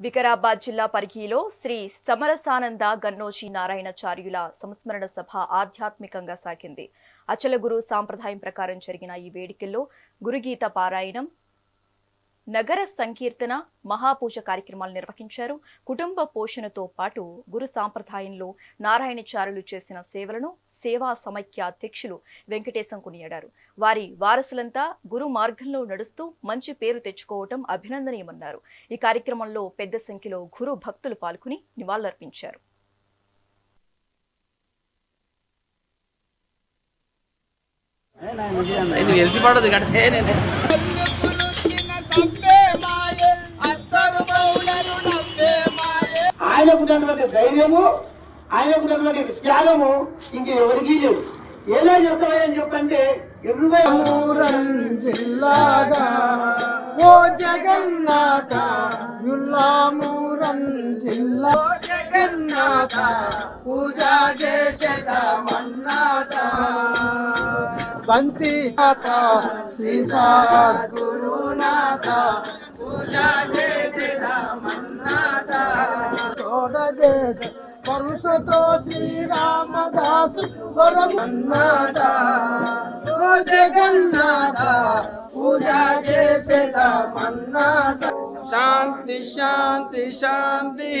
వికారాబాద్ జిల్లా పరిధిలో శ్రీ సమరసానంద గన్నోజీ నారాయణచార్యుల సంస్మరణ సభ ఆధ్యాత్మికంగా సాగింది. అచల గురు సాంప్రదాయం ప్రకారం జరిగిన ఈ వేడుకల్లో గురుగీత పారాయణం నగర సంకీర్తన మహాపూజ కార్యక్రమాలు నిర్వహించారు. కుటుంబ పోషణతో పాటు గురు సాంప్రదాయంలో నారాయణచారులు చేసిన సేవలను సేవా సమైక్య అధ్యక్షులు వెంకటేశం కొనియాడారు. వారి వారసులంతా గురు మార్గంలో నడుస్తూ మంచి పేరు తెచ్చుకోవటం అభినందనీయమన్నారు. ఈ కార్యక్రమంలో పెద్ద సంఖ్యలో గురు భక్తులు పాల్గొని నివాళులర్పించారు. ఇది వెలిసి పడదు ధైర్యము ఆయనకు ఉన్నటువంటి త్యాగము ఇంక ఎవరికీ లేవు. ఎలా చేస్తామని చెప్పంటే ఎనభై జిల్లాగా ఓ జగన్నాథ యుల్లామూరన్ జిల్లా. ఓ జగన్నాథ పూజ చేసేద మన్నాథ. బంతి నాథ శ్రీ గురునాథ. తోడ పరుషతో శ్రీరామదాసు వరమన్నాథ ఓ జగన్నాథ పూజ చేసేద మన్నాథ? శాంతి శాంతి శాంతి.